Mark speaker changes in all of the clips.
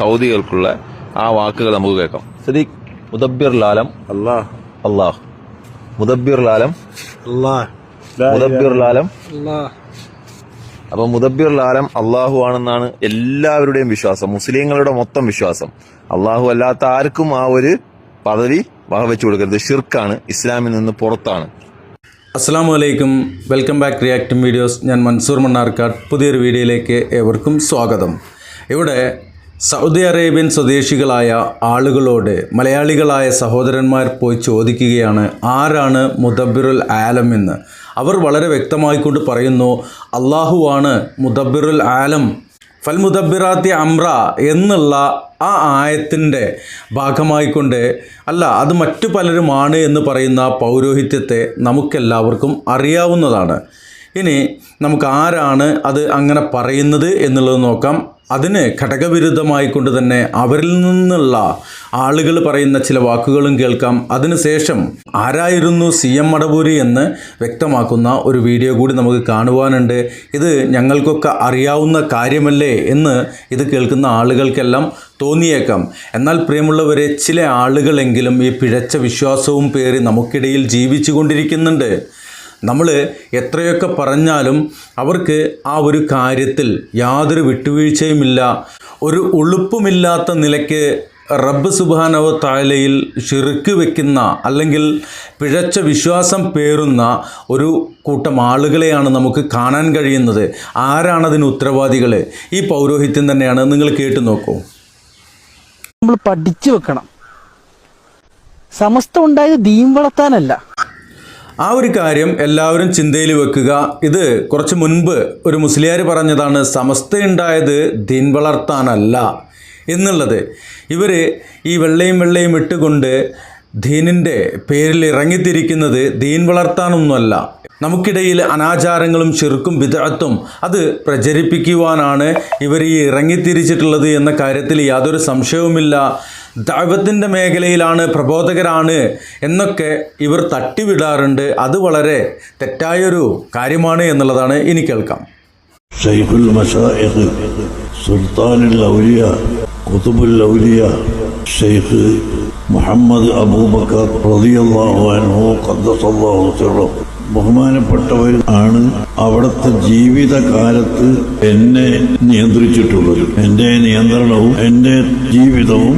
Speaker 1: സൗദികൾക്കുള്ള ആ വാക്കുകൾ നമുക്ക് കേൾക്കാം. സദീഖ് മുദബ്ബിർ ലാലം.
Speaker 2: അള്ളാഹ്
Speaker 1: അള്ളാഹ് മുദബ്ബിർ ലാലം.
Speaker 2: അള്ളാഹ്
Speaker 1: മുദബ്ബിർ ലാലം.
Speaker 3: അള്ളാഹ്
Speaker 1: അപ്പൊ മുദബ്ബിർ ലാലം അള്ളാഹു ആണെന്നാണ് എല്ലാവരുടെയും വിശ്വാസം മുസ്ലിങ്ങളുടെ മൊത്തം വിശ്വാസം. അള്ളാഹു അല്ലാത്ത ആർക്കും ആ ഒരു പദവി വകവെച്ചു കൊടുക്കരുത്. ഷിർക്കാണ് ഇസ്ലാമിൽ നിന്ന് പുറത്താണ്.
Speaker 3: അസ്സാമു അലൈക്കും. Welcome back reacting videos. ഞാൻ മൻസൂർ മണ്ണാർക്കാട്. പുതിയൊരു വീഡിയോയിലേക്ക് ഏവർക്കും സ്വാഗതം. ഇവിടെ സൗദി അറേബ്യൻ സ്വദേശികളായ ആളുകളോട് മലയാളികളായ സഹോദരന്മാർ പോയി ചോദിക്കുകയാണ് ആരാണ് മുദബിറുൽ ആലം എന്ന്? അവർ വളരെ വ്യക്തമായിക്കൊണ്ട് പറയുന്നു അള്ളാഹുവാണ് മുദബിറുൽ ആലം. ഫൽ മുദബിറാത്തി അമ്ര എന്നുള്ള ആ ആയത്തിന്റെ ഭാഗമായിക്കൊണ്ട് അല്ല അത് മറ്റു പലരുമാണ് എന്ന് പറയുന്ന പൗരോഹിത്യത്തെ നമുക്കെല്ലാവർക്കും അറിയാവുന്നതാണ്. ഇനി നമുക്ക് ആരാണ് അത് അങ്ങനെ പറയുന്നത് എന്നുള്ളത് നോക്കാം. അതിന് ഘടകവിരുദ്ധമായി കൊണ്ട് തന്നെ അവരിൽ നിന്നുള്ള ആളുകൾ പറയുന്ന ചില വാക്കുകളും കേൾക്കാം. അതിനുശേഷം ആരായിരുന്നു സി എം മടപൂരി എന്ന് വ്യക്തമാക്കുന്ന ഒരു വീഡിയോ കൂടി നമുക്ക് കാണുവാനുണ്ട്. ഇത് ഞങ്ങൾക്കൊക്കെ അറിയാവുന്ന കാര്യമല്ലേ എന്ന് ഇത് കേൾക്കുന്ന ആളുകൾക്കെല്ലാം തോന്നിയേക്കാം. എന്നാൽ പ്രിയമുള്ളവരെ ചില ആളുകളെങ്കിലും ഈ പിഴച്ച വിശ്വാസവും പേറി നമുക്കിടയിൽ ജീവിച്ചു കൊണ്ടിരിക്കുന്നുണ്ട് നമ്മൾ എത്രയൊക്കെ പറഞ്ഞാലും അവർക്ക് ആ ഒരു കാര്യത്തിൽ യാതൊരു വിട്ടുവീഴ്ചയുമില്ല. ഒരു ഉളുപ്പുമില്ലാത്ത നിലയ്ക്ക് റബ്ബ് സുബാനവ താലയിൽ ഷിറുക്ക് വെക്കുന്ന അല്ലെങ്കിൽ പിഴച്ച വിശ്വാസം പേറുന്ന ഒരു കൂട്ടം ആളുകളെയാണ് നമുക്ക് കാണാൻ കഴിയുന്നത്. ആരാണതിന് ഉത്തരവാദികൾ ഈ പൗരോഹിത്യം തന്നെയാണ്. നിങ്ങൾ കേട്ടു നോക്കൂ.
Speaker 4: നമ്മൾ പഠിച്ചു വെക്കണം. സമസ്ത ഉണ്ടായത് ദീം വളർത്താനല്ല.
Speaker 3: ആ ഒരു കാര്യം എല്ലാവരും ചിന്തയിൽ വെക്കുക. ഇത് കുറച്ച് മുൻപ് ഒരു മുസ്ലിയാർ പറഞ്ഞതാണ് സമസ്ത ഉണ്ടായത് ദീൻ വളർത്താനല്ല എന്നുള്ളത്. ഇവർ ഈ വെള്ളയും വെള്ളയും ഇട്ടുകൊണ്ട് ദീനിന്റെ പേരിൽ ഇറങ്ങിത്തിരിക്കുന്നത് ദീൻ വളർത്താനൊന്നുമല്ല. നമുക്കിടയിൽ അനാചാരങ്ങളും ചെറുക്കും വിദഗ്ധത്തും അത് പ്രചരിപ്പിക്കുവാനാണ് ഇവർ ഈ ഇറങ്ങിത്തിരിച്ചിട്ടുള്ളത് എന്ന കാര്യത്തിൽ യാതൊരു സംശയവുമില്ല. ദൈവത്തിന്റെ മേഖലയിലാണ് പ്രബോധകരാണ് എന്നൊക്കെ ഇവർ തട്ടിവിടാറുണ്ട്. അത് വളരെ തെറ്റായൊരു കാര്യമാണ് എന്നുള്ളതാണ് ഇനി കേൾക്കാം.
Speaker 5: ഷെയ്ഖുൽ സുൽത്താനുൽ ഔലിയ കുതുബുൽ ഔലിയ ഷെയ്ഖ് മുഹമ്മദ് അബൂബക്കർ റളിയല്ലാഹു അൻഹു ബഹുമാനപ്പെട്ടവർ ആണ് അവിടുത്തെ ജീവിതകാലത്ത് എന്നെ നിയന്ത്രിച്ചിട്ടുള്ളത്. എന്റെ നിയന്ത്രണവും എന്റെ ജീവിതവും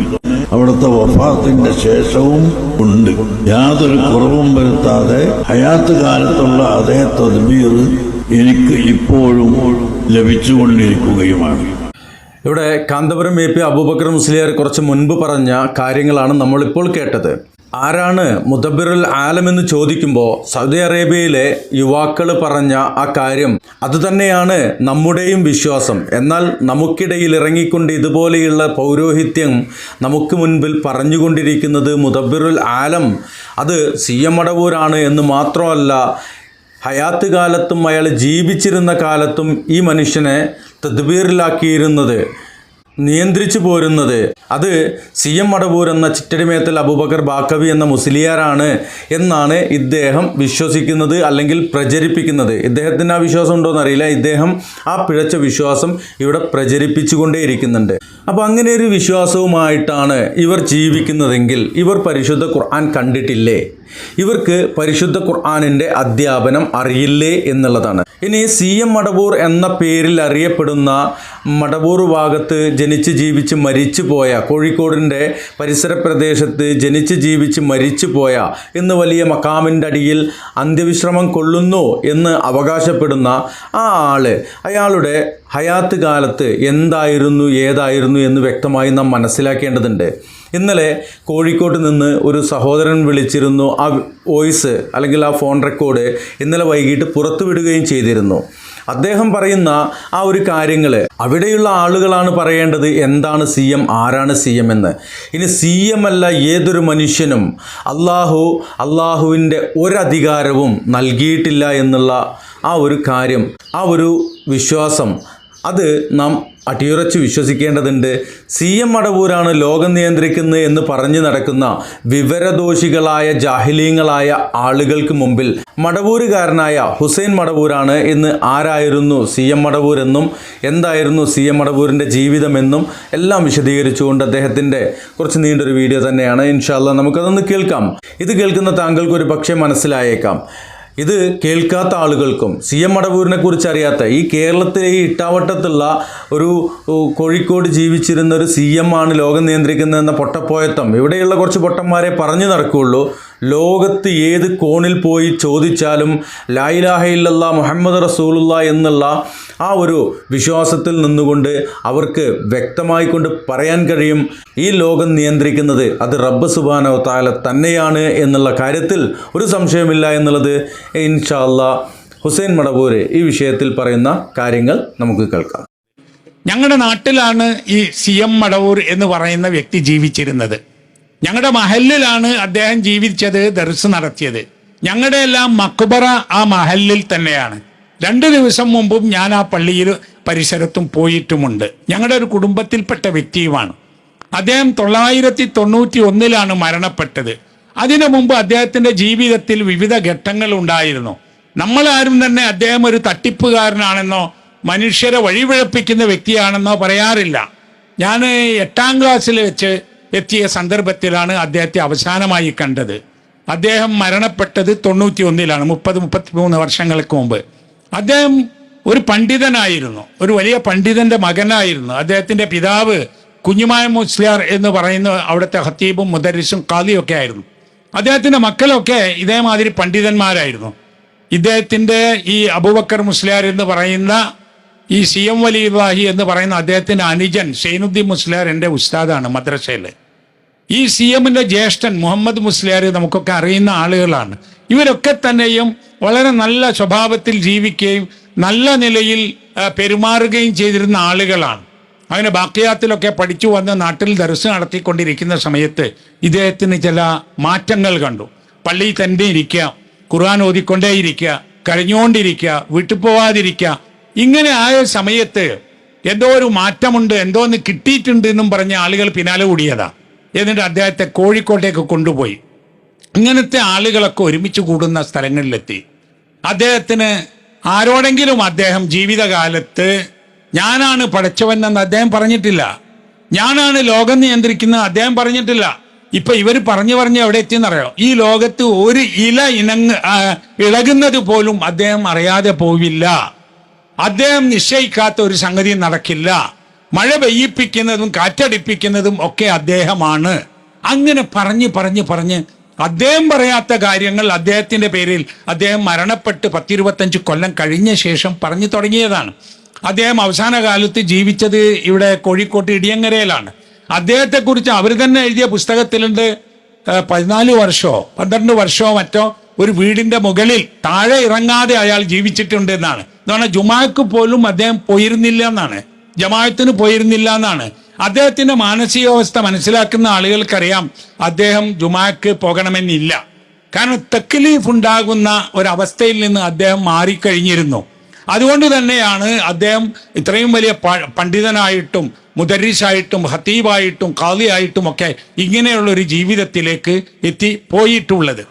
Speaker 5: അവിടുത്തെ വഫാത്തിന്റെ ശേഷവും ഉണ്ട്. യാതൊരു കുറവും വരുത്താതെ ഹയാത്ത് കാലത്തുള്ള അതേ തദ്ബീർ എനിക്ക് ഇപ്പോഴും ലഭിച്ചുകൊണ്ടിരിക്കുകയുമാണ്.
Speaker 3: ഇവിടെ കാന്തപുരം എ പി അബൂബക്കർ മുസ്ലിയാർ കുറച്ച് മുൻപ് പറഞ്ഞ കാര്യങ്ങളാണ് നമ്മളിപ്പോൾ കേട്ടത്. ആരാണ് മുദബിറുൽ ആലം എന്ന് ചോദിക്കുമ്പോൾ സൗദി അറേബ്യയിലെ യുവാക്കൾ പറഞ്ഞ ആ കാര്യം അതുതന്നെയാണ് നമ്മുടെയും വിശ്വാസം. എന്നാൽ നമുക്കിടയിൽ ഇറങ്ങിക്കൊണ്ട് ഇതുപോലെയുള്ള പൗരോഹിത്യം നമുക്ക് മുൻപിൽ പറഞ്ഞുകൊണ്ടിരിക്കുന്നത് മുദബിറുൽ ആലം അത് സി എം എന്ന് മാത്രമല്ല ഹയാത്ത് കാലത്തും അയാൾ ജീവിച്ചിരുന്ന കാലത്തും ഈ മനുഷ്യനെ തദ്ബീറിലാക്കിയിരുന്നത്. നിയന്ത്രിച്ചു പോരുന്നത്. അത് സി എം മടവൂർ എന്ന ചിറ്റടിമേത്തൽ അബൂബക്കർ ബാക്കവി എന്ന മുസ്ലിയാരാണ് എന്നാണ് ഇദ്ദേഹം വിശ്വസിക്കുന്നത് അല്ലെങ്കിൽ പ്രചരിപ്പിക്കുന്നത്. ഇദ്ദേഹത്തിന് ആ വിശ്വാസം ഉണ്ടോ എന്നറിയില്ല. ഇദ്ദേഹം ആ പിഴച്ച വിശ്വാസം ഇവിടെ പ്രചരിപ്പിച്ചുകൊണ്ടേയിരിക്കുന്നുണ്ട് അപ്പോൾ അങ്ങനെ ഒരു വിശ്വാസവുമായിട്ടാണ് ഇവർ ജീവിക്കുന്നതെങ്കിൽ ഇവർ പരിശുദ്ധ ഖുർആൻ കണ്ടിട്ടില്ലേ? ഇവർക്ക് പരിശുദ്ധ ഖുർആാനിന്റെ അധ്യാപനം അറിയില്ലേ എന്നുള്ളതാണ്. ഇനി സി എം മടവൂർ എന്ന പേരിൽ അറിയപ്പെടുന്ന മടവൂർ ഭാഗത്ത് ജനിച്ച് ജീവിച്ച് മരിച്ചു പോയ കോഴിക്കോടിന്റെ പരിസര പ്രദേശത്ത് ജനിച്ച് ജീവിച്ച് മരിച്ചു പോയ എന്ന് വലിയ മക്കാമിന്റെ അടിയിൽ അന്ത്യവിശ്രമം കൊള്ളുന്നു എന്ന് അവകാശപ്പെടുന്ന ആ ആൾ അയാളുടെ ഹയാത്ത് കാലത്ത് എന്തായിരുന്നു ഏതായിരുന്നു എന്ന് വ്യക്തമായി നാം മനസ്സിലാക്കേണ്ടതുണ്ട്. ഇന്നലെ കോഴിക്കോട്ട് നിന്ന് ഒരു സഹോദരൻ വിളിച്ചിരുന്നു. ആ വോയിസ് അല്ലെങ്കിൽ ആ ഫോൺ റെക്കോർഡ് ഇന്നലെ വൈകിട്ട് പുറത്തുവിടുകയും ചെയ്തിരുന്നു. അദ്ദേഹം പറയുന്ന ആ ഒരു കാര്യങ്ങൾ അവിടെയുള്ള ആളുകളാണ് പറയേണ്ടത് എന്താണ് സി എം ആരാണ് സി എം എന്ന്. ഇനി സി എം അല്ല ഏതൊരു മനുഷ്യനും അള്ളാഹു അള്ളാഹുവിന്റെ ഒരധികാരവും നൽകിയിട്ടില്ല എന്നുള്ള ആ ഒരു കാര്യം ആ ഒരു വിശ്വാസം അത് നാം അടിയുറച്ച് വിശ്വസിക്കേണ്ടതുണ്ട്. സി എം മടവൂരാണ് ലോകം നിയന്ത്രിക്കുന്നത് എന്ന് പറഞ്ഞു നടക്കുന്ന വിവരദോഷികളായ ജാഹിലീങ്ങളായ ആളുകൾക്ക് മുമ്പിൽ. മടവൂരുകാരനായ ഹുസൈൻ മടവൂരാണ് എന്ന് ആരായിരുന്നു സി എം മടവൂരെന്നും എന്തായിരുന്നു സി എം മടവൂരിന്റെ ജീവിതമെന്നും എല്ലാം വിശദീകരിച്ചുകൊണ്ട് അദ്ദേഹത്തിന്റെ കുറച്ച് നീണ്ടൊരു വീഡിയോ തന്നെയാണ്. ഇൻഷാല്ല നമുക്കതൊന്ന് കേൾക്കാം. ഇത് കേൾക്കുന്ന താങ്കൾക്ക് ഒരു പക്ഷേ മനസ്സിലായേക്കാം. ഇത് കേൾക്കാത്ത ആളുകൾക്കും സി എം മടവൂരിനെ കുറിച്ച് അറിയാത്ത ഈ കേരളത്തിലെ ഈ ഇട്ടാവട്ടത്തുള്ള ഒരു കോഴിക്കോട് ജീവിച്ചിരുന്ന ഒരു സി എം ആണ് ലോകം നിയന്ത്രിക്കുന്നതെന്ന പൊട്ടപ്പോയത്തം ഇവിടെയുള്ള കുറച്ച് പൊട്ടന്മാരെ പറഞ്ഞു നടക്കുകയുള്ളൂ. ലോകത്ത് ഏത് കോണിൽ പോയി ചോദിച്ചാലും ലായിലാഹയില്ല മുഹമ്മദ് റസൂലുള്ള എന്നുള്ള ആ ഒരു വിശ്വാസത്തിൽ നിന്നുകൊണ്ട് അവർക്ക് വ്യക്തമായി കൊണ്ട് പറയാൻ കഴിയും ഈ ലോകം നിയന്ത്രിക്കുന്നത് അത് റബ്ബ് സുബാനോ താല തന്നെയാണ് എന്നുള്ള കാര്യത്തിൽ ഒരു സംശയമില്ല എന്നുള്ളത് ഇൻഷാല്ല ഹുസൈൻ മടവൂര് ഈ വിഷയത്തിൽ പറയുന്ന കാര്യങ്ങൾ നമുക്ക് കേൾക്കാം.
Speaker 6: ഞങ്ങളുടെ നാട്ടിലാണ് ഈ സി എം മടവൂർ എന്ന് പറയുന്ന വ്യക്തി ജീവിച്ചിരുന്നത്. ഞങ്ങളുടെ മഹലിലാണ് അദ്ദേഹം ജീവിച്ചത് ദർസ് നടത്തിയത്. ഞങ്ങളുടെ എല്ലാം മക്ബറ ആ മഹലിൽ തന്നെയാണ്. രണ്ട് ദിവസം മുമ്പും ഞാൻ ആ പള്ളിയിൽ പരിസരത്തും പോയിട്ടുമുണ്ട്. ഞങ്ങളുടെ ഒരു കുടുംബത്തിൽപ്പെട്ട വ്യക്തിയുമാണ്. അദ്ദേഹം തൊള്ളായിരത്തി തൊണ്ണൂറ്റി ഒന്നിലാണ് മരണപ്പെട്ടത്. അതിനു മുമ്പ് അദ്ദേഹത്തിന്റെ ജീവിതത്തിൽ വിവിധ ഘട്ടങ്ങൾ ഉണ്ടായിരുന്നു നമ്മളാരും തന്നെ അദ്ദേഹം ഒരു തട്ടിപ്പുകാരനാണെന്നോ മനുഷ്യരെ വഴിപിഴപ്പിക്കുന്ന വ്യക്തിയാണെന്നോ പറയാറില്ല. ഞാൻ എട്ടാം ക്ലാസ്സിൽ വെച്ച് എത്തിയ സന്ദർഭത്തിലാണ് അദ്ദേഹത്തെ അവസാനമായി കണ്ടത്. അദ്ദേഹം മരണപ്പെട്ടത് തൊണ്ണൂറ്റി ഒന്നിലാണ് മുപ്പത് മുപ്പത്തി മൂന്ന് വർഷങ്ങൾക്ക് മുമ്പ്. അദ്ദേഹം ഒരു പണ്ഡിതനായിരുന്നു ഒരു വലിയ പണ്ഡിതന്റെ മകനായിരുന്നു. അദ്ദേഹത്തിന്റെ പിതാവ് കുഞ്ഞുമായ മുസ്ലിയാർ എന്ന് പറയുന്ന അവിടുത്തെ ഹത്തീബും മുദരിസും കാദിയൊക്കെ ആയിരുന്നു. അദ്ദേഹത്തിന്റെ മക്കളൊക്കെ ഇതേമാതിരി പണ്ഡിതന്മാരായിരുന്നു. ഇദ്ദേഹത്തിന്റെ ഈ അബൂബക്കർ മുസ്ലിയാർ എന്ന് പറയുന്ന ഈ സി എം വലിവാഹി എന്ന് പറയുന്ന അദ്ദേഹത്തിന്റെ അനുജൻ ഷെയ്നുദ്ദീൻ മുസ്ലിയാർ എന്റെ ഉസ്താദാണ് മദ്രസയിൽ ഈ സി എമ്മിന്റെ ജ്യേഷ്ഠൻ മുഹമ്മദ് മുസ്ലിയാർ നമുക്കൊക്കെ അറിയുന്ന ആളുകളാണ്. ഇവരൊക്കെ തന്നെയും വളരെ നല്ല സ്വഭാവത്തിൽ ജീവിക്കുകയും നല്ല നിലയിൽ പെരുമാറുകയും ചെയ്തിരുന്ന ആളുകളാണ്. അങ്ങനെ ബാക്കിയാത്തിലൊക്കെ പഠിച്ചു വന്ന് നാട്ടിൽ ദർശനം നടത്തിക്കൊണ്ടിരിക്കുന്ന സമയത്ത് ഇദ്ദേഹത്തിന് ചില മാറ്റങ്ങൾ കണ്ടു. പള്ളിയിൽ തന്നെ ഇരിക്കുക ഖുർആൻ ഓതിക്കൊണ്ടേയിരിക്കുക കരഞ്ഞുകൊണ്ടിരിക്കുക വീട്ടിൽ പോവാതിരിക്കുക. ഇങ്ങനെ ആയ സമയത്ത് എന്തോ ഒരു മാറ്റമുണ്ട് എന്തോ ഒന്ന് കിട്ടിയിട്ടുണ്ട് എന്നും പറഞ്ഞ ആളുകൾ പിന്നാലെ കൂടിയതാ. എന്നിട്ട് അദ്ദേഹത്തെ കോഴിക്കോട്ടേക്ക് കൊണ്ടുപോയി. ഇങ്ങനത്തെ ആളുകളൊക്കെ ഒരുമിച്ച് കൂടുന്ന സ്ഥലങ്ങളിലെത്തി. അദ്ദേഹത്തിന് ആരോടെങ്കിലും അദ്ദേഹം ജീവിതകാലത്ത് ഞാനാണ് പടച്ചവൻ എന്ന് അദ്ദേഹം പറഞ്ഞിട്ടില്ല. ഞാനാണ് ലോകം നിയന്ത്രിക്കുന്നത് അദ്ദേഹം പറഞ്ഞിട്ടില്ല. ഇപ്പൊ ഇവർ പറഞ്ഞു പറഞ്ഞ് എവിടെ എത്തിയെന്നറിയോ? ഈ ലോകത്ത് ഒരു ഇല ഇണങ്ങ് ഇളകുന്നത് പോലും അദ്ദേഹം അറിയാതെ പോവില്ല. അദ്ദേഹം നിശ്ചയിക്കാത്ത ഒരു സംഗതി നടക്കില്ല. മഴ പെയ്യിപ്പിക്കുന്നതും കാറ്റടിപ്പിക്കുന്നതും ഒക്കെ അദ്ദേഹമാണ്. അങ്ങനെ പറഞ്ഞ് പറഞ്ഞ് പറഞ്ഞ് അദ്ദേഹം പറയാത്ത കാര്യങ്ങൾ അദ്ദേഹത്തിന്റെ പേരിൽ അദ്ദേഹം മരണപ്പെട്ട് പത്തിരുപത്തഞ്ച് കൊല്ലം കഴിഞ്ഞ ശേഷം പറഞ്ഞു തുടങ്ങിയതാണ്. അദ്ദേഹം അവസാന കാലത്ത് ജീവിച്ചത് ഇവിടെ കോഴിക്കോട്ട് ഇടിയങ്ങരയിലാണ്. അദ്ദേഹത്തെക്കുറിച്ച് അവർ തന്നെ എഴുതിയ പുസ്തകത്തിലുണ്ട് പതിനാല് വർഷമോ പന്ത്രണ്ട് വർഷമോ മറ്റോ ഒരു വീടിന്റെ മുകളിൽ താഴെ ഇറങ്ങാതെ അയാൾ ജീവിച്ചിട്ടുണ്ട് എന്നാണ്. എന്ന് പറഞ്ഞാൽ ജുമാക്ക് പോലും അദ്ദേഹം പോയിരുന്നില്ല എന്നാണ്. ജമാഅത്തിന് പോയിരുന്നില്ല എന്നാണ്. അദ്ദേഹത്തിന്റെ മാനസികാവസ്ഥ മനസ്സിലാക്കുന്ന ആളുകൾക്കറിയാം അദ്ദേഹം ജുമാക്ക് പോകണമെന്നില്ല. കാരണം തെക്കലീഫ് ഉണ്ടാകുന്ന ഒരവസ്ഥയിൽ നിന്ന് അദ്ദേഹം മാറിക്കഴിഞ്ഞിരുന്നു. അതുകൊണ്ട് തന്നെയാണ് അദ്ദേഹം ഇത്രയും വലിയ പണ്ഡിതനായിട്ടും മുദരീസായിട്ടും ഹത്തീബായിട്ടും ഖാദിയായിട്ടും ഒക്കെ ഇങ്ങനെയുള്ള ഒരു ജീവിതത്തിലേക്ക് എത്തി പോയിട്ടുള്ളത്.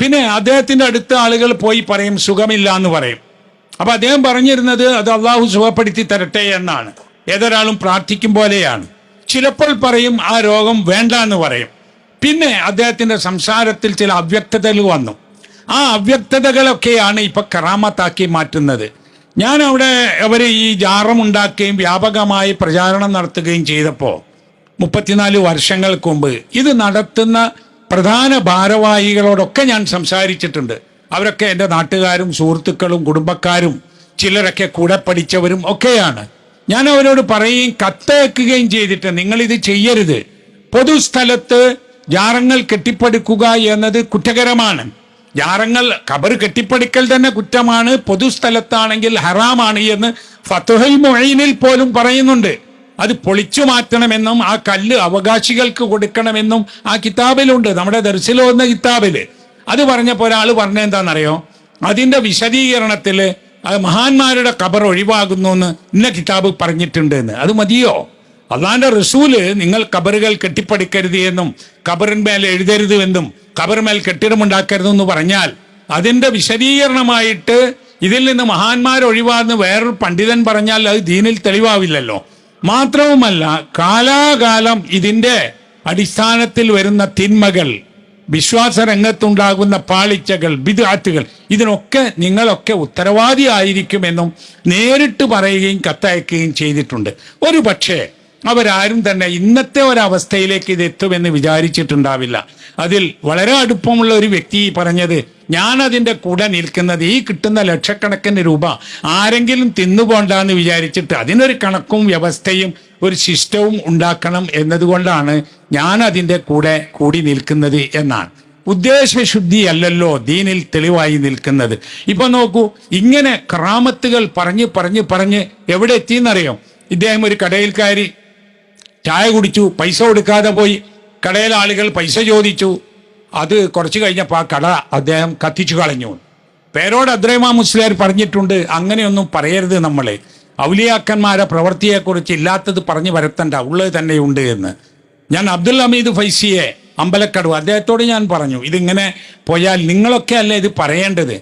Speaker 6: പിന്നെ അദ്ദേഹത്തിന്റെ അടുത്ത ആളുകൾ പോയി പറയും സുഖമില്ല എന്ന് പറയും. അപ്പൊ അദ്ദേഹം പറഞ്ഞിരുന്നത് അത് അള്ളാഹു സുഖപ്പെടുത്തി തരട്ടെ എന്നാണ്. ഏതൊരാളും പ്രാർത്ഥിക്കും പോലെയാണ്. ചിലപ്പോൾ പറയും ആ രോഗം വേണ്ട എന്ന് പറയും. പിന്നെ അദ്ദേഹത്തിന്റെ സംസാരത്തിൽ ചില അവ്യക്തതകൾ വന്നു. ആ അവ്യക്തതകളൊക്കെയാണ് ഇപ്പൊ കറാമത്താക്കി മാറ്റുന്നത്. ഞാൻ അവിടെ അവർ ഈ ജാറമുണ്ടാക്കുകയും വ്യാപകമായി പ്രചാരണം നടത്തുകയും ചെയ്തപ്പോൾ മുപ്പത്തിനാല് വർഷങ്ങൾക്ക് മുമ്പ് ഇത് നടത്തുന്ന പ്രധാന ഭാരവാഹികളോടൊക്കെ ഞാൻ സംസാരിച്ചിട്ടുണ്ട്. അവരൊക്കെ എന്റെ നാട്ടുകാരും സുഹൃത്തുക്കളും കുടുംബക്കാരും ചിലരൊക്കെ കൂടെ പഠിച്ചവരും ഒക്കെയാണ്. ഞാൻ അവരോട് പറയുകയും കത്തയക്കുകയും ചെയ്തിട്ട് നിങ്ങൾ ഇത് ചെയ്യരുത്. പൊതുസ്ഥലത്ത് ജാറങ്ങൾ കെട്ടിപ്പടുക്കുക എന്നത് കുറ്റകരമാണ്. ജാറങ്ങൾ കബർ കെട്ടിപ്പടുക്കൽ തന്നെ കുറ്റമാണ്. പൊതുസ്ഥലത്താണെങ്കിൽ ഹറാമാണ് എന്ന് ഫത്തുഹൽ മൊഴീനിൽ പോലും പറയുന്നുണ്ട്. അത് പൊളിച്ചു മാറ്റണമെന്നും ആ കല്ല് അവകാശികൾക്ക് കൊടുക്കണമെന്നും ആ കിതാബിലുണ്ട്. നമ്മുടെ ദർശിലോ എന്ന കിതാബിൽ. അത് പറഞ്ഞപ്പോൾ ഒരാൾ പറഞ്ഞെന്താണെന്നറിയോ അതിന്റെ വിശദീകരണത്തിൽ അത് മഹാന്മാരുടെ ഖബർ ഒഴിവാകുന്നു എന്ന് ഇന്ന കിതാബ് പറഞ്ഞിട്ടുണ്ട് എന്ന്. അത് മതിയോ? അള്ളാന്റെ റസൂൽ നിങ്ങൾ ഖബറുകൾ കെട്ടിപ്പടുക്കരുത് എന്നും ഖബറിന്മേൽ എഴുതരുത് എന്നും ഖബറിന്മേൽ കെട്ടിടമുണ്ടാക്കരുതെന്ന് പറഞ്ഞാൽ അതിന്റെ വിശദീകരണമായിട്ട് ഇതിൽ നിന്ന് മഹാന്മാർ ഒഴിവാന്ന് വേറൊരു പണ്ഡിതൻ പറഞ്ഞാൽ അത് ദീനിൽ തെളിവാവില്ലല്ലോ. മാത്രവുമല്ല കാലാകാലം ഇതിന്റെ അടിസ്ഥാനത്തിൽ വരുന്ന തിന്മകൾ വിശ്വാസ രംഗത്തുണ്ടാകുന്ന പാളിച്ചകൾ ബിദാത്തുകൾ ഇതിനൊക്കെ നിങ്ങളൊക്കെ ഉത്തരവാദിയായിരിക്കുമെന്നും നേരിട്ട് പറയുകയും കത്തയക്കുകയും ചെയ്തിട്ടുണ്ട്. ഒരു പക്ഷേ അവരാരും തന്നെ ഇന്നത്തെ ഒരവസ്ഥയിലേക്ക് ഇത് എത്തുമെന്ന് വിചാരിച്ചിട്ടുണ്ടാവില്ല. അതിൽ വളരെ അടുപ്പമുള്ള ഒരു വ്യക്തി പറഞ്ഞത് ഞാൻ അതിന്റെ കൂടെ നിൽക്കുന്നത് ഈ കിട്ടുന്ന ലക്ഷക്കണക്കിന് രൂപ ആരെങ്കിലും തിന്നുപോണ്ടെന്ന് വിചാരിച്ചിട്ട് അതിനൊരു കണക്കും വ്യവസ്ഥയും ഒരു ശിഷ്ടവും ഉണ്ടാക്കണം എന്നതുകൊണ്ടാണ് ഞാൻ അതിന്റെ കൂടെ കൂടി നിൽക്കുന്നത് എന്നാണ്. ഉദ്ദേശശുദ്ധി അല്ലല്ലോ ദീനിൽ തെളിവായി നിൽക്കുന്നത്. ഇപ്പൊ നോക്കൂ ഇങ്ങനെ ക്രാമത്തുകൾ പറഞ്ഞ് പറഞ്ഞ് പറഞ്ഞ് എവിടെ എത്തിയെന്നറിയോ? ഇദ്ദേഹം ഒരു കടയിൽ കയറി ചായ കുടിച്ചു പൈസ കൊടുക്കാതെ പോയി. കടയിലെ ആളുകൾ പൈസ ചോദിച്ചു. അത് കുറച്ച് കഴിഞ്ഞപ്പോൾ ആ കട അദ്ദേഹം കത്തിച്ചു കളഞ്ഞു. പേരോട് അദ്രൈമാ മുസ്ലിയാർ പറഞ്ഞിട്ടുണ്ട് അങ്ങനെയൊന്നും പറയരുത് നമ്മളെ. ഔലിയാക്കന്മാരെ പ്രവൃത്തിയെക്കുറിച്ച് ഇല്ലാത്തത് പറഞ്ഞു വരത്തണ്ട ഉള്ളത് തന്നെയുണ്ട് എന്ന്. ഞാൻ അബ്ദുൽ ഹമീദ് ഫൈസിയെ അമ്പലക്കടവ് അദ്ദേഹത്തോട് ഞാൻ പറഞ്ഞു ഇതിങ്ങനെ പോയാൽ നിങ്ങളൊക്കെ അല്ലേ ഇത് പറയേണ്ടത്?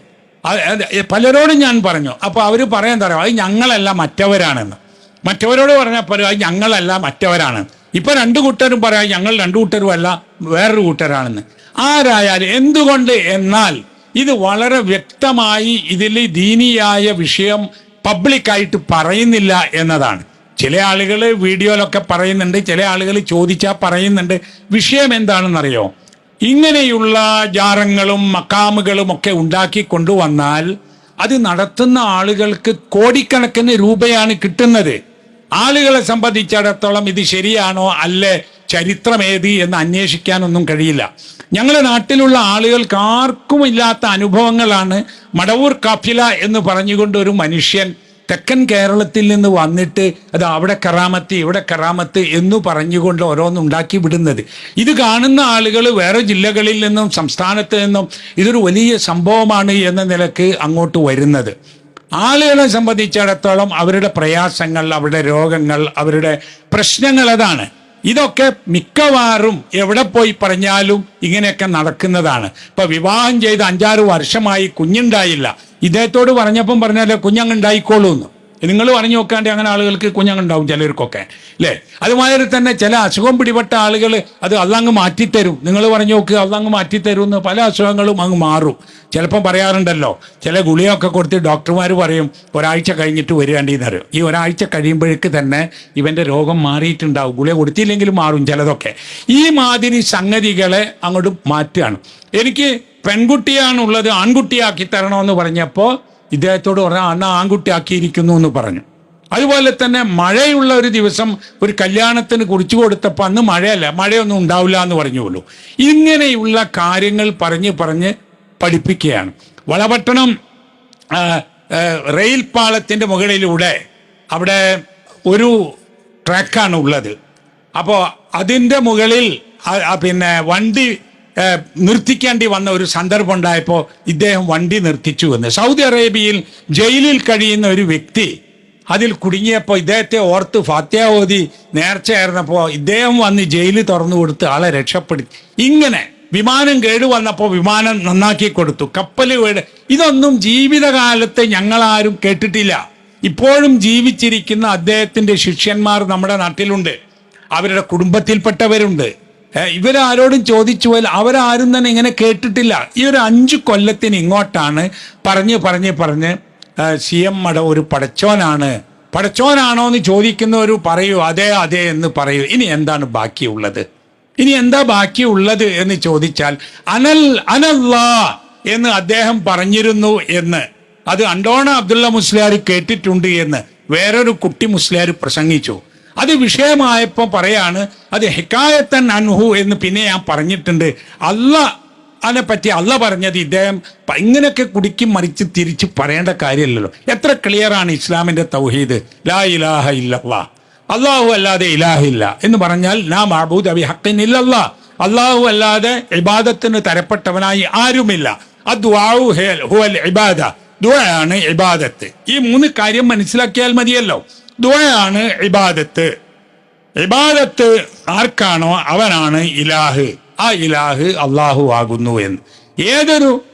Speaker 6: പലരോടും ഞാൻ പറഞ്ഞു. അപ്പോൾ അവർ പറയാൻ തരാം അത് ഞങ്ങളല്ല മറ്റവരാണെന്ന്. മറ്റവരോട് പറഞ്ഞാൽ അത് ഞങ്ങളല്ല മറ്റവരാണ്. ഇപ്പൊ രണ്ടു കൂട്ടരും പറയാം ഞങ്ങൾ രണ്ടു കൂട്ടരും അല്ല വേറൊരു കൂട്ടരാണെന്ന്. ആരായാലും എന്തുകൊണ്ട് എന്നാൽ ഇത് വളരെ വ്യക്തമായി ഇതിൽ ദീനിയായ വിഷയം പബ്ലിക്കായിട്ട് പറയുന്നില്ല എന്നതാണ്. ചില ആളുകൾ വീഡിയോയിലൊക്കെ പറയുന്നുണ്ട് ചില ആളുകൾ ചോദിച്ചാൽ പറയുന്നുണ്ട്. വിഷയം എന്താണെന്നറിയോ? ഇങ്ങനെയുള്ള ജാറങ്ങളും മക്കാമുകളും ഒക്കെ ഉണ്ടാക്കി കൊണ്ടുവന്നാൽ അത് നടത്തുന്ന ആളുകൾക്ക് കോടിക്കണക്കിന് രൂപയാണ് കിട്ടുന്നത്. ആളുകളെ സംബന്ധിച്ചിടത്തോളം ഇത് ശരിയാണോ അല്ലേ ചരിത്രം ഏത് എന്ന് അന്വേഷിക്കാനൊന്നും കഴിയില്ല. ഞങ്ങളുടെ നാട്ടിലുള്ള ആളുകൾക്ക് ആർക്കും ഇല്ലാത്ത അനുഭവങ്ങളാണ് മടവൂർ കാഫില എന്ന് പറഞ്ഞുകൊണ്ട് ഒരു മനുഷ്യൻ തെക്കൻ കേരളത്തിൽ നിന്ന് വന്നിട്ട് അത് അവിടെ കറാമത്ത് ഇവിടെ കറാമത്ത് എന്ന് പറഞ്ഞുകൊണ്ട് ഓരോന്ന് ഉണ്ടാക്കി വിടുന്നത്. ഇത് കാണുന്ന ആളുകൾ വേറെ ജില്ലകളിൽ നിന്നും സംസ്ഥാനത്ത് നിന്നും ഇതൊരു വലിയ സംഭവമാണ് എന്ന നിലയ്ക്ക് അങ്ങോട്ട് വരുന്നത്. ആളുകളെ സംബന്ധിച്ചിടത്തോളം അവരുടെ പ്രയാസങ്ങൾ അവരുടെ രോഗങ്ങൾ അവരുടെ പ്രശ്നങ്ങൾ അതാണ്. ഇതൊക്കെ മിക്കവാറും എവിടെ പോയി പറഞ്ഞാലും ഇങ്ങനെയൊക്കെ നടക്കുന്നതാണ്. ഇപ്പൊ വിവാഹം ചെയ്ത് അഞ്ചാറ് വർഷമായി കുഞ്ഞുണ്ടായില്ല. ഇദ്ദേഹത്തോട് പറഞ്ഞപ്പം പറഞ്ഞാലേ കുഞ്ഞങ്ങുണ്ടായിക്കോളൂ എന്ന് നിങ്ങൾ പറഞ്ഞു നോക്കാണ്ട് അങ്ങനെ ആളുകൾക്ക് കുഞ്ഞങ്ങുണ്ടാവും ചിലർക്കൊക്കെ. അല്ലേ അതുമാതിരി തന്നെ ചില അസുഖം പിടിപെട്ട ആളുകൾ അത് അള്ളങ്ങ് മാറ്റിത്തരും. നിങ്ങൾ പറഞ്ഞു നോക്ക് അള്ളങ്ങ് മാറ്റിത്തരും എന്ന് പല അസുഖങ്ങളും അങ്ങ് മാറും. ചിലപ്പം പറയാറുണ്ടല്ലോ ചില ഗുളിയൊക്കെ കൊടുത്ത് ഡോക്ടർമാർ പറയും ഒരാഴ്ച കഴിഞ്ഞിട്ട് വരികയാണ്ടെന്ന് അറിയും ഈ ഒരാഴ്ച കഴിയുമ്പോഴേക്ക് തന്നെ ഇവന്റെ രോഗം മാറിയിട്ടുണ്ടാവും. ഗുളിക കൊടുത്തില്ലെങ്കിലും മാറും ചിലതൊക്കെ. ഈ മാതിരി സംഗതികളെ അങ്ങോട്ട് മാറ്റുകയാണ്. എനിക്ക് പെൺകുട്ടിയാണുള്ളത് ആൺകുട്ടിയാക്കി തരണമെന്ന് പറഞ്ഞപ്പോൾ ഇദ്ദേഹത്തോട് പറഞ്ഞ അണ്ണ ആൺകുട്ടിയാക്കിയിരിക്കുന്നു എന്ന് പറഞ്ഞു. അതുപോലെ തന്നെ മഴയുള്ള ഒരു ദിവസം ഒരു കല്യാണത്തിന് കുറിച്ചു കൊടുത്തപ്പോൾ അന്ന് മഴയല്ല മഴയൊന്നും ഉണ്ടാവില്ല എന്ന് പറഞ്ഞുള്ളൂ ഇങ്ങനെയുള്ള കാര്യങ്ങൾ പറഞ്ഞ് പറഞ്ഞ് പഠിപ്പിക്കുകയാണ്. വളപട്ടണം റെയിൽ പാളത്തിന്റെ മുകളിലൂടെ അവിടെ ഒരു ട്രാക്കാണ് ഉള്ളത്. അപ്പോൾ അതിന്റെ മുകളിൽ പിന്നെ വണ്ടി നിർത്തിക്കേണ്ടി വന്ന ഒരു സന്ദർഭം ഉണ്ടായപ്പോൾ ഇദ്ദേഹം വണ്ടി നിർത്തിച്ചു എന്ന്. സൗദി അറേബ്യയിൽ ജയിലിൽ കഴിയുന്ന ഒരു വ്യക്തി അതിൽ കുടുങ്ങിയപ്പോൾ ഇദ്ദേഹത്തെ ഓർത്ത് ഫാത്യ ഓതി നേർച്ചയായിരുന്നപ്പോൾ ഇദ്ദേഹം വന്ന് ജയിലിൽ തുറന്നു കൊടുത്ത് ആളെ രക്ഷപ്പെടുത്തി ഇങ്ങനെ വിമാനം കേടുവന്നപ്പോൾ വിമാനം നന്നാക്കി കൊടുത്തു. കപ്പൽ വീട് ഇതൊന്നും ജീവിതകാലത്ത് ഞങ്ങളാരും കേട്ടിട്ടില്ല. ഇപ്പോഴും ജീവിച്ചിരിക്കുന്ന അദ്ദേഹത്തിന്റെ ശിഷ്യന്മാർ നമ്മുടെ നാട്ടിലുണ്ട്. അവരുടെ കുടുംബത്തിൽപ്പെട്ടവരുണ്ട്. ഇവരാരോടും ചോദിച്ചു പോയാൽ അവരാരും തന്നെ ഇങ്ങനെ കേട്ടിട്ടില്ല. ഈ ഒരു അഞ്ചു കൊല്ലത്തിന് ഇങ്ങോട്ടാണ് പറഞ്ഞ് പറഞ്ഞ് പറഞ്ഞ് സി എം മട ഒരു പടച്ചോനാണ്. പടച്ചോനാണോ എന്ന് ചോദിക്കുന്നവർ പറയൂ അതെ അതെ എന്ന് പറയൂ. ഇനി എന്താണ് ബാക്കിയുള്ളത്? ഇനി എന്താ ബാക്കിയുള്ളത് എന്ന് ചോദിച്ചാൽ അനൽ അനല്ലാ എന്ന് അദ്ദേഹം പറഞ്ഞിരുന്നു എന്ന്. അത് അണ്ടോണ അബ്ദുള്ള മുസ്ലിയാർ കേട്ടിട്ടുണ്ട് എന്ന്. വേറൊരു കുട്ടി മുസ്ലിയാർ പ്രസംഗിച്ചു. അത് വിഷയമായപ്പോൾ പറയാണ് അത് ഹിക്കായത്തൻ അൻഹു എന്ന് പിന്നെ ഞാൻ പറഞ്ഞിട്ടുണ്ട്. അല്ല അതിനെ പറ്റി അല്ല പറഞ്ഞത് ഇദ്ദേഹം ഇങ്ങനെയൊക്കെ കുടിക്കും മറിച്ച് തിരിച്ച് പറയേണ്ട കാര്യമല്ലല്ലോ. എത്ര ക്ലിയറാണ് ഇസ്ലാമിന്റെ തൗഹീദ്? ലാ ഇലാഹ ഇല്ലല്ലാ. അള്ളാഹു അല്ലാതെ ഇലാഹില്ല എന്ന് പറഞ്ഞാൽ നാ മഹബൂദ് അബി ഹക്കിൻ ഇല്ലല്ലാ. അള്ളാഹു അല്ലാതെ ഇബാദത്തിന് തരപ്പെട്ടവനായി ആരുമില്ല. ഹുവൽ ഇബാദ. ദുആയാണ് ഇബാദത്ത്. ഈ മൂന്ന് കാര്യം മനസ്സിലാക്കിയാൽ മതിയല്ലോ. ദുആയാണ് ഇബാദത്ത്. ഇബാദത്ത് ആർക്കാണോ അവനാണ് ഇലാഹ്. ആ ഇലാഹ് അള്ളാഹു ആകുന്നു എന്ന്. ഏതൊരു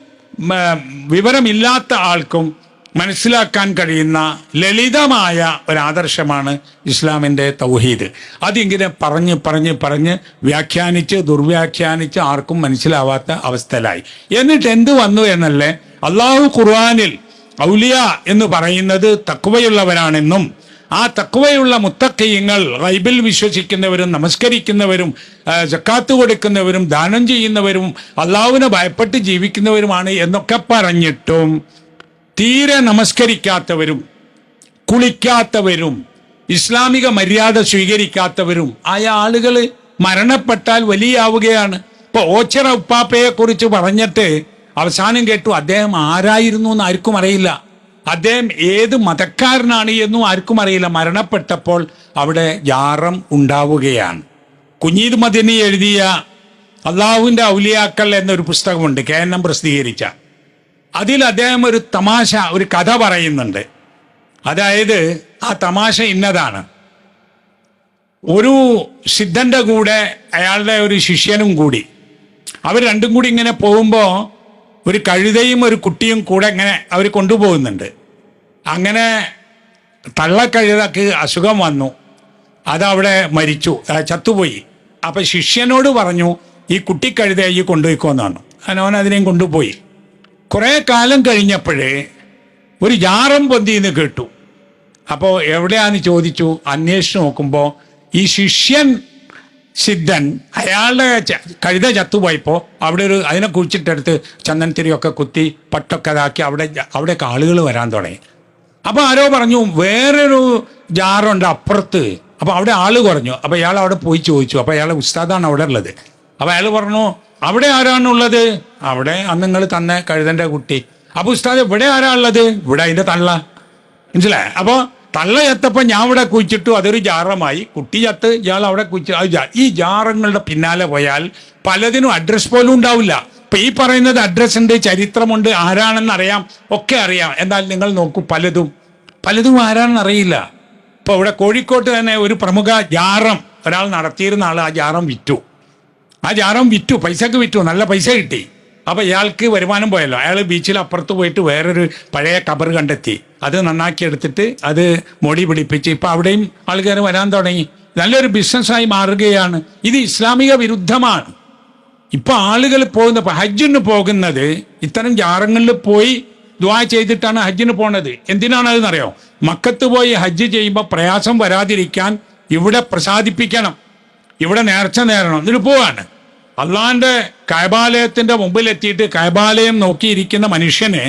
Speaker 6: വിവരമില്ലാത്ത ആൾക്കും മനസ്സിലാക്കാൻ കഴിയുന്ന ലളിതമായ ഒരു ആദർശമാണ് ഇസ്ലാമിന്റെ തൗഹീദ്. അതിങ്ങനെ പറഞ്ഞ് പറഞ്ഞ് പറഞ്ഞ് വ്യാഖ്യാനിച്ച് ദുർവ്യാഖ്യാനിച്ച് ആർക്കും മനസ്സിലാവാത്ത അവസ്ഥയിലായി. എന്നിട്ട് എന്ത് വന്നു എന്നല്ലേ? അള്ളാഹു ഖുർആാനിൽ ഔലിയ എന്ന് പറയുന്നത് തക്കുവയുള്ളവരാണെന്നും ആ തക്കുവയുള്ള മുത്തക്കയ്യങ്ങൾ റൈബിൽ വിശ്വസിക്കുന്നവരും നമസ്കരിക്കുന്നവരും ജക്കാത്ത് കൊടുക്കുന്നവരും ദാനം ചെയ്യുന്നവരും അള്ളാഹുവിനെ ഭയപ്പെട്ട് ജീവിക്കുന്നവരുമാണ് എന്നൊക്കെ പറഞ്ഞിട്ടും തീരെ നമസ്കരിക്കാത്തവരും കുളിക്കാത്തവരും ഇസ്ലാമിക മര്യാദ സ്വീകരിക്കാത്തവരും ആയ ആളുകൾ മരണപ്പെട്ടാൽ വലിയാവുകയാണ്. ഇപ്പൊ ഓച്ചറ ഉപ്പാപ്പയെ കുറിച്ച് പറഞ്ഞിട്ട് അവസാനം കേട്ടു അദ്ദേഹം ആരായിരുന്നു എന്ന് ആർക്കും അറിയില്ല. അദ്ദേഹം ഏത് മതക്കാരനാണ് എന്നും ആർക്കും അറിയില്ല. മരണപ്പെട്ടപ്പോൾ അവിടെ ജാറം ഉണ്ടാവുകയാണ്. കുഞ്ഞീദ് മദിനി എഴുതിയ അള്ളാഹുവിന്റെ ഔലിയാക്കൾ എന്നൊരു പുസ്തകമുണ്ട് കെ എൻ എം പ്രസിദ്ധീകരിച്ച. അതിൽ അദ്ദേഹം ഒരു തമാശ ഒരു കഥ പറയുന്നുണ്ട്. അതായത് ആ തമാശ ഇന്നതാണ്. ഒരു സിദ്ധന്റെ കൂടെ അയാളുടെ ഒരു ശിഷ്യനും കൂടി അവർ രണ്ടും കൂടി ഇങ്ങനെ പോകുമ്പോൾ ഒരു കഴുതയും ഒരു കുട്ടിയും കൂടെ ഇങ്ങനെ അവർ കൊണ്ടുപോകുന്നുണ്ട്. അങ്ങനെ തള്ളക്കഴുതക്ക് അസുഖം വന്നു. അതവിടെ മരിച്ചു. ചത്തുപോയി. അപ്പൊ ശിഷ്യനോട് പറഞ്ഞു ഈ കുട്ടിക്കഴുതയെ ഈ കൊണ്ടുപോയിക്കോന്നാണ്. അവൻ അതിനെയും കൊണ്ടുപോയി. കുറേ കാലം കഴിഞ്ഞപ്പോഴേ ഒരു ജാറം പൊന്തിന്ന് കേട്ടു. അപ്പോൾ എവിടെയാന്ന് ചോദിച്ചു? അന്വേഷിച്ച് നോക്കുമ്പോൾ ഈ ശിഷ്യൻ സിദ്ധൻ അയാളുടെ കഴുത ചത്തുപോയപ്പോൾ അവിടെ ഒരു അതിനെ കുഴിച്ചിട്ടെടുത്ത് ചന്ദനത്തിരിയൊക്കെ കുത്തി പട്ടൊക്കെ ഇതാക്കി അവിടെ അവിടെയൊക്കെ ആളുകൾ വരാൻ തുടങ്ങി. അപ്പോൾ ആരോ പറഞ്ഞു വേറൊരു ജാറുണ്ട് അപ്പുറത്ത്. അപ്പോൾ അവിടെ ആൾ കുറഞ്ഞു. അപ്പോൾ ഇയാൾ അവിടെ പോയി ചോദിച്ചു. അപ്പോൾ അയാളെ ഉസ്താദാണ് അവിടെ ഉള്ളത്. അപ്പോൾ അയാൾ പറഞ്ഞു അവിടെ ആരാണുള്ളത് അവിടെ അന്ന് നിങ്ങൾ തന്ന കഴുതന്റെ കുട്ടി. അപ്പോൾ ഉസ്താദ് ഇവിടെ ആരാ ഉള്ളത്? ഇവിടെ അതിന്റെ തള്ള. മനസ്സിലായി? അപ്പോൾ തള്ള ചത്തപ്പോൾ ഞാൻ ഇവിടെ കുഴിച്ചിട്ടു അതൊരു ജാറമായി. കുട്ടി ചത്ത് ഇയാൾ അവിടെ കുഴിച്ചു അത് ഈ ജാറങ്ങളുടെ പിന്നാലെ പോയാൽ പലതിനും അഡ്രസ് പോലും ഉണ്ടാവില്ല. ഇപ്പൊ ഈ പറയുന്നത് അഡ്രസ് ഉണ്ട് ചരിത്രമുണ്ട് ആരാണെന്ന് അറിയാം ഒക്കെ അറിയാം. എന്നാൽ നിങ്ങൾ നോക്കൂ പലതും പലതും ആരാണെന്ന് അറിയില്ല. ഇപ്പൊ ഇവിടെ കോഴിക്കോട്ട് തന്നെ ഒരു പ്രമുഖ ജാറം ഒരാൾ നടത്തിയിരുന്ന ആൾ ആ ജാറം വിറ്റു. ആ ജാറം വിറ്റു പൈസക്ക് വിറ്റു നല്ല പൈസ കിട്ടി. അപ്പൊ ഇയാൾക്ക് വരുമാനം പോയല്ലോ. അയാൾ ബീച്ചിൽ അപ്പുറത്ത് പോയിട്ട് വേറൊരു പഴയ കബർ കണ്ടെത്തി. അത് നന്നാക്കി എടുത്തിട്ട് അത് മോടി പിടിപ്പിച്ച് ഇപ്പൊ അവിടെയും ആൾക്കാർ വരാൻ തുടങ്ങി. നല്ലൊരു ബിസിനസ്സായി മാറുകയാണ്. ഇത് ഇസ്ലാമിക വിരുദ്ധമാണ്. ഇപ്പൊ ആളുകൾ പോകുന്ന ഹജ്ജിന് പോകുന്നത് ഇത്തരം ജാറങ്ങളിൽ പോയി ദ്വാ ചെയ്തിട്ടാണ് ഹജ്ജിന് പോണത്. എന്തിനാണ് അതെന്നറിയോ? മക്കത്ത് പോയി ഹജ്ജ് ചെയ്യുമ്പോൾ പ്രയാസം വരാതിരിക്കാൻ ഇവിടെ പ്രസാദിപ്പിക്കണം. ഇവിടെ നേർച്ച നേരണം. എന്നിട്ട് പോവാണ്. അള്ളാന്റെ കൈബാലയത്തിന്റെ മുമ്പിലെത്തിയിട്ട് കൈബാലയം നോക്കിയിരിക്കുന്ന മനുഷ്യനെ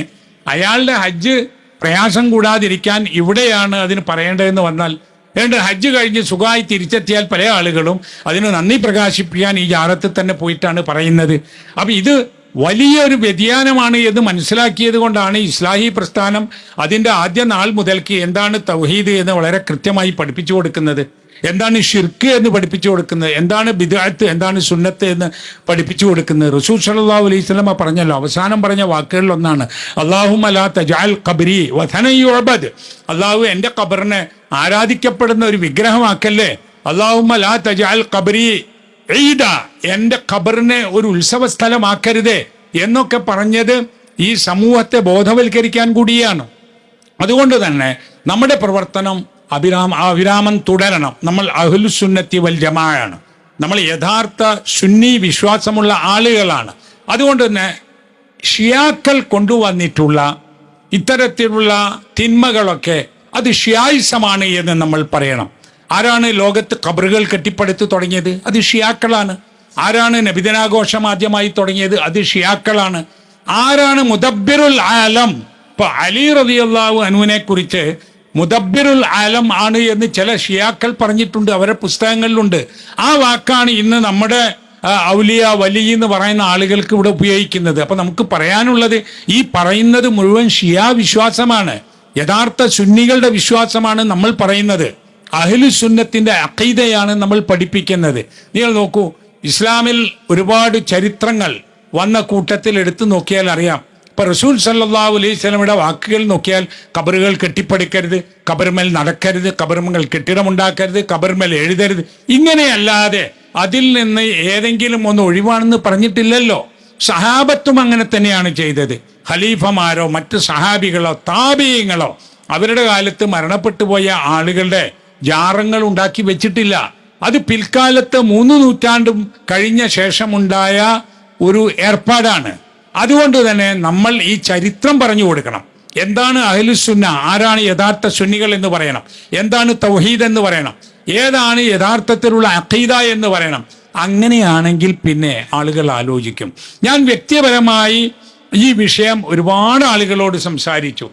Speaker 6: അയാളുടെ ഹജ്ജ് പ്രയാസം കൂടാതിരിക്കാൻ ഇവിടെയാണ് അതിന് പറയേണ്ടതെന്ന് വന്നാൽ ഏണ്ട് ഹജ്ജ് കഴിഞ്ഞ് സുഖമായി തിരിച്ചെത്തിയാൽ പല ആളുകളും അതിന് നന്ദി പ്രകാശിപ്പിക്കാൻ ഈ ജാറത്തിൽ തന്നെ പോയിട്ടാണ് പറയുന്നത്. അപ്പൊ ഇത് വലിയൊരു വ്യതിയാനമാണ് എന്ന് മനസ്സിലാക്കിയത് കൊണ്ടാണ് ഇസ്ലാഹി പ്രസ്ഥാനം അതിന്റെ ആദ്യ നാൾ മുതൽക്ക് എന്താണ് തൗഹീദ് എന്ന് വളരെ കൃത്യമായി പഠിപ്പിച്ചു കൊടുക്കുന്നത്. എന്താണ് ഷിർക്ക് എന്ന് പഠിപ്പിച്ചു കൊടുക്കുന്നത്? എന്താണ് ബിദാത്ത് എന്താണ് സുന്നത്ത് എന്ന് പഠിപ്പിച്ചു കൊടുക്കുന്നത്? റസൂൽ സല്ലല്ലാഹു അലൈഹി സ്വലമ പറഞ്ഞല്ലോ അവസാനം പറഞ്ഞ വാക്കുകളിൽ ഒന്നാണ് അള്ളാഹു അലാ തജാൽ കബരി വധനയുഅബദ് അള്ളാഹു എന്റെ ഖബറിനെ ആരാധിക്കപ്പെടുന്ന ഒരു വിഗ്രഹമാക്കല്ലേ? അള്ളാഹു അലാ തജാൽ കബരി ഈദ. എന്റെ ഖബറിനെ ഒരു ഉത്സവ സ്ഥലമാക്കരുതേ എന്നൊക്കെ പറഞ്ഞത് ഈ സമൂഹത്തെ ബോധവൽക്കരിക്കാൻ കൂടിയാണ്. അതുകൊണ്ട് തന്നെ നമ്മുടെ പ്രവർത്തനം അഭിരാമ അഭിരാമം തുടരണം. നമ്മൾ അഹുലുസുന്നത്തി വൽ ജമായാണ്. നമ്മൾ യഥാർത്ഥ സുന്നി വിശ്വാസമുള്ള ആളുകളാണ്. അതുകൊണ്ട് തന്നെ ഷിയാക്കൾ കൊണ്ടുവന്നിട്ടുള്ള ഇത്തരത്തിലുള്ള തിന്മകളൊക്കെ അത് ഷിയായിസമാണ് എന്ന് നമ്മൾ പറയണം. ആരാണ് ലോകത്ത് കബറുകൾ കെട്ടിപ്പടുത്ത് തുടങ്ങിയത്? അത് ഷിയാക്കളാണ്. ആരാണ് നബിദിനാഘോഷം ആദ്യമായി തുടങ്ങിയത്? അത് ഷിയാക്കളാണ്. ആരാണ് മുദബ്ബിറുൽ ആലം? ഇപ്പൊ അലി റബിയുള്ള അനുവിനെ കുറിച്ച് മുദബ്ബിറുൽ ആലം ആണ് എന്ന് ചില ഷിയാക്കൾ പറഞ്ഞിട്ടുണ്ട് അവരുടെ പുസ്തകങ്ങളിലുണ്ട്. ആ വാക്കാണ് ഇന്ന് നമ്മുടെ ഔലിയ വലി എന്ന് പറയുന്ന ആളുകൾക്ക് ഇവിടെ ഉപയോഗിക്കുന്നത്. അപ്പം നമുക്ക് പറയാനുള്ളത് ഈ പറയുന്നത് മുഴുവൻ ഷിയാ വിശ്വാസമാണ്. യഥാർത്ഥ സുന്നികളുടെ വിശ്വാസമാണ് നമ്മൾ പറയുന്നത്. അഹ്ലു സുന്നത്തിന്റെ അഖീദയാണ് നമ്മൾ പഠിപ്പിക്കുന്നത്. നിങ്ങൾ നോക്കൂ ഇസ്ലാമിൽ ഒരുപാട് ചരിത്രങ്ങൾ വന്ന കൂട്ടത്തിൽ എടുത്തു നോക്കിയാൽ അറിയാം. ഇപ്പൊ റസൂൽ സല്ലല്ലാഹു അലൈഹി സ്വലമിയുടെ വാക്കുകൾ നോക്കിയാൽ കബറുകൾ കെട്ടിപ്പടുക്കരുത് കബർമേൽ നടക്കരുത് കബറുമേൽ കെട്ടിടമുണ്ടാക്കരുത് കബർമേൽ എഴുതരുത്. ഇങ്ങനെയല്ലാതെ അതിൽ നിന്ന് ഏതെങ്കിലും ഒന്ന് ഒഴിവാണെന്ന് പറഞ്ഞിട്ടില്ലല്ലോ. സഹാബത്തും അങ്ങനെ തന്നെയാണ് ചെയ്തത്. ഖലീഫമാരോ മറ്റ് സഹാബികളോ താപീയങ്ങളോ അവരുടെ കാലത്ത് മരണപ്പെട്ടു പോയ ആളുകളുടെ ജാറങ്ങൾ ഉണ്ടാക്കി വെച്ചിട്ടില്ല. അത് പിൽക്കാലത്ത് മൂന്ന് നൂറ്റാണ്ടും കഴിഞ്ഞ ശേഷമുണ്ടായ ഒരു ഏർപ്പാടാണ്. അതുകൊണ്ട് തന്നെ നമ്മൾ ഈ ചരിത്രം പറഞ്ഞു കൊടുക്കണം. എന്താണ് അഹ്ലുസുന്ന ആരാണ് യഥാർത്ഥ സുന്നികൾ എന്ന് പറയണം. എന്താണ് തൗഹീദ് എന്ന് പറയണം. ഏതാണ് യഥാർത്ഥത്തിലുള്ള അഖീദ എന്ന് പറയണം. അങ്ങനെയാണെങ്കിൽ പിന്നെ ആളുകൾ ആലോചിക്കും. ഞാൻ വ്യക്തിപരമായി ഈ വിഷയം ഒരുപാട് ആളുകളോട് സംസാരിച്ചു.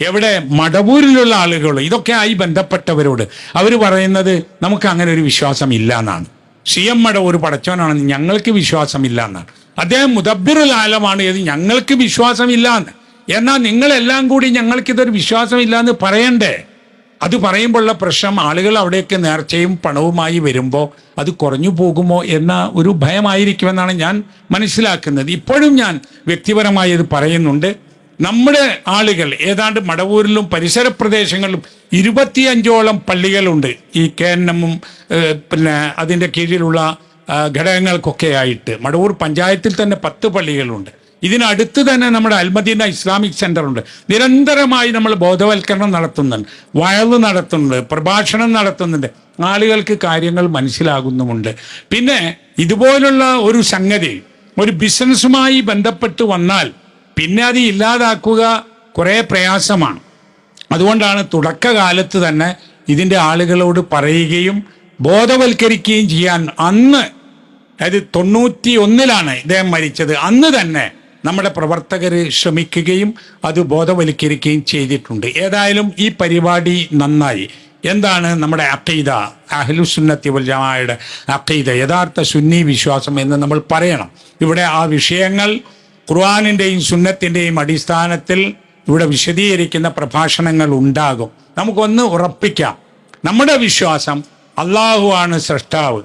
Speaker 6: എവിടെ? മടവൂരിലുള്ള ആളുകൾ ഇതൊക്കെ ആയി ബന്ധപ്പെട്ടവരോട്. അവർ പറയുന്നത് നമുക്ക് അങ്ങനെ ഒരു വിശ്വാസം ഇല്ല എന്നാണ്. സി എമ്മയുടെ ഒരു പടച്ചവനാണെന്ന് ഞങ്ങൾക്ക് വിശ്വാസമില്ല എന്നാണ് അദ്ദേഹം മുദബിറുൽ ആലമാണ് ഏത് ഞങ്ങൾക്ക് വിശ്വാസമില്ല എന്ന് എന്നാൽ നിങ്ങളെല്ലാം കൂടി ഞങ്ങൾക്കിതൊരു വിശ്വാസമില്ല എന്ന് പറയണ്ടേ? അത് പറയുമ്പോഴുള്ള പ്രശ്നം ആളുകൾ അവിടെയൊക്കെ നേർച്ചയും പണവുമായി വരുമ്പോൾ അത് കുറഞ്ഞു പോകുമോ എന്ന ഒരു ഭയമായിരിക്കുമെന്നാണ് ഞാൻ മനസ്സിലാക്കുന്നത്. ഇപ്പോഴും ഞാൻ വ്യക്തിപരമായി ഇത് പറയുന്നുണ്ട്. നമ്മുടെ ആളുകൾ ഏതാണ്ട് മടവൂരിലും പരിസര പ്രദേശങ്ങളിലും ഇരുപത്തിയഞ്ചോളം പള്ളികളുണ്ട് ഈ കെ എൻ എമ്മും പിന്നെ അതിന്റെ കീഴിലുള്ള ഘടകങ്ങൾക്കൊക്കെ ആയിട്ട്. മടവൂർ പഞ്ചായത്തിൽ തന്നെ പത്ത് പള്ളികളുണ്ട്. ഇതിനടുത്ത് തന്നെ നമ്മുടെ അൽമദീന ഇസ്ലാമിക് സെന്റർ ഉണ്ട് നിരന്തരമായി നമ്മൾ ബോധവൽക്കരണം നടത്തുന്നുണ്ട് വയൽ നടത്തുന്നുണ്ട് പ്രഭാഷണം നടത്തുന്നുണ്ട്. ആളുകൾക്ക് കാര്യങ്ങൾ മനസ്സിലാകുന്നുമുണ്ട്. പിന്നെ ഇതുപോലുള്ള ഒരു സംഗതി ഒരു ബിസിനസ്സുമായി ബന്ധപ്പെട്ട് വന്നാൽ പിന്നെ അത് ഇല്ലാതാക്കുക കുറേ പ്രയാസമാണ്. അതുകൊണ്ടാണ് തുടക്കകാലത്ത് തന്നെ ഇതിന്റെ ആളുകളോട് പറയുകയും ബോധവൽക്കരിക്കുകയും ചെയ്യാൻ അന്ന് അതായത് തൊണ്ണൂറ്റി ഒന്നിലാണ് ഇദ്ദേഹം മരിച്ചത്. അന്ന് തന്നെ നമ്മുടെ പ്രവർത്തകർ ശ്രമിക്കുകയും അത് ബോധവൽക്കരിക്കുകയും ചെയ്തിട്ടുണ്ട്. ഏതായാലും ഈ പരിപാടി നന്നായി. എന്താണ് നമ്മുടെ അഖീദ അഹ്ലുസുന്നത്തി വൽ ജമാഅയുടെ അഖീദ യഥാർത്ഥ സുന്നി വിശ്വാസം എന്ന് നമ്മൾ പറയണം. ഇവിടെ ആ വിഷയങ്ങൾ ഖുർആാനിന്റെയും സുന്നത്തിന്റെയും അടിസ്ഥാനത്തിൽ ഇവിടെ വിശദീകരിക്കുന്ന പ്രഭാഷണങ്ങൾ ഉണ്ടാകും. നമുക്കൊന്ന് ഉറപ്പിക്കാം. നമ്മുടെ വിശ്വാസം അള്ളാഹു ആണ് സൃഷ്ടാവ്.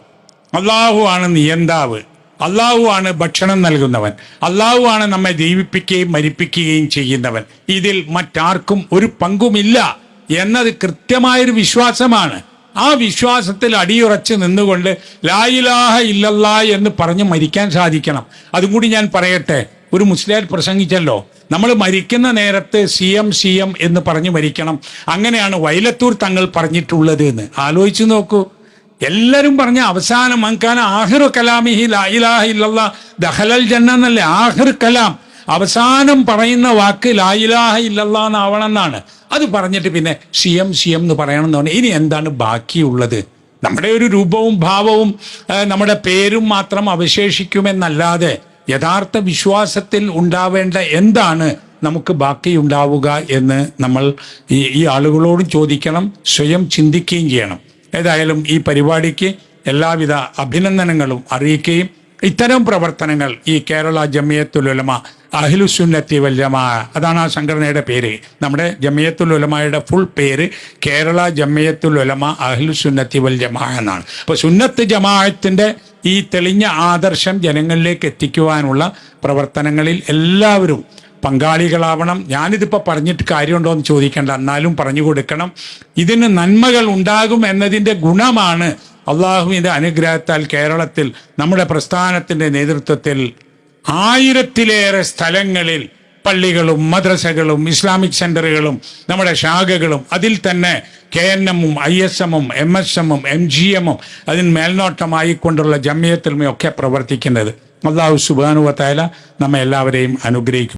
Speaker 6: അള്ളാഹു ആണ് നിയന്താവ്. അള്ളാഹു ആണ് ഭക്ഷണം നൽകുന്നവൻ. അള്ളാഹു ആണ് നമ്മെ ജീവിപ്പിക്കുകയും മരിപ്പിക്കുകയും ചെയ്യുന്നവൻ. ഇതിൽ മറ്റാർക്കും ഒരു പങ്കുമില്ല എന്നത് കൃത്യമായൊരു വിശ്വാസമാണ്. ആ വിശ്വാസത്തിൽ അടിയുറച്ച് നിന്നുകൊണ്ട് ലായിലാഹ ഇല്ലല്ലാ എന്ന് പറഞ്ഞ് മരിക്കാൻ സാധിക്കണം. അതും കൂടി ഞാൻ പറയട്ടെ. ഒരു മുസ്ലിം പ്രസംഗിച്ചല്ലോ. നമ്മൾ മരിക്കുന്ന നേരത്ത് സി എം സി എം എന്ന് പറഞ്ഞ് മരിക്കണം. അങ്ങനെയാണ് വൈലത്തൂർ തങ്ങൾ പറഞ്ഞിട്ടുള്ളത് എന്ന്. ആലോചിച്ച് നോക്കൂ. എല്ലാവരും പറഞ്ഞ അവസാനം മങ്കാന ആഹിർ കലാമിഹി ലായിലാഹ ദഹലൽ ജന്ന എന്നല്ലേ? ആഹിർ കലാം. അവസാനം പറയുന്ന വാക്ക് ലായിലാഹ ഇല്ലല്ലാ എന്നാവണം എന്നാണ് അത് പറഞ്ഞിട്ട് പിന്നെ സി എം സി എം എന്ന് പറയണം എന്ന് പറഞ്ഞാൽ ഇനി എന്താണ് ബാക്കിയുള്ളത്? നമ്മുടെ ഒരു രൂപവും ഭാവവും നമ്മുടെ പേരും മാത്രം അവശേഷിക്കുമെന്നല്ലാതെ യഥാർത്ഥ വിശ്വാസത്തിൽ ഉണ്ടാവേണ്ട എന്താണ് നമുക്ക് ബാക്കിയുണ്ടാവുക എന്ന് നമ്മൾ ഈ ഈ ആളുകളോടും ചോദിക്കണം സ്വയം ചിന്തിക്കുകയും ചെയ്യണം. ഏതായാലും ഈ പരിപാടിക്ക് എല്ലാവിധ അഭിനന്ദനങ്ങളും അറിയിക്കുകയും ഇത്തരം പ്രവർത്തനങ്ങൾ ഈ കേരള ജമിയത്തുലുലമ അഹിലുസുന്നത്തി വൽ ജമാ അതാണ് ആ സംഘടനയുടെ പേര്. നമ്മുടെ ജമിയത്തുൽ ഉലമയുടെ ഫുൾ പേര് കേരള ജമിയത്തുൽ ഉലമ അഹിലുസുന്നത്തി വൽ ജമാ എന്നാണ്. അപ്പോൾ സുന്നത്ത് ജമാഅത്തിന്റെ ഈ തെളിഞ്ഞ ആദർശം ജനങ്ങളിലേക്ക് എത്തിക്കുവാനുള്ള പ്രവർത്തനങ്ങളിൽ എല്ലാവരും പങ്കാളികളാവണം. ഞാനിതിപ്പോൾ പറഞ്ഞിട്ട് കാര്യമുണ്ടോ എന്ന് ചോദിക്കേണ്ട. എന്നാലും പറഞ്ഞു കൊടുക്കണം. ഇതിന് നന്മകൾ ഉണ്ടാകും എന്നതിന്റെ ഗുണമാണ് അള്ളാഹുവിന്റെ അനുഗ്രഹത്താൽ കേരളത്തിൽ നമ്മുടെ പ്രസ്ഥാനത്തിന്റെ നേതൃത്വത്തിൽ ആയിരത്തിലേറെ സ്ഥലങ്ങളിൽ പള്ളികളും മദ്രസകളും ഇസ്ലാമിക് സെന്ററുകളും നമ്മുടെ ശാഖകളും അതിൽ തന്നെ കെ എൻ എമ്മും ഐ എസ് എമ്മും എം എസ് എമ്മും എം ജി എമ്മും അതിന് മേൽനോട്ടമായിക്കൊണ്ടുള്ള ജമ്മിയത്തിലുമൊക്കെ പ്രവർത്തിക്കുന്നത്. അള്ളാഹു സുബാനുവത്തായ നമ്മെ എല്ലാവരെയും അനുഗ്രഹിക്കും.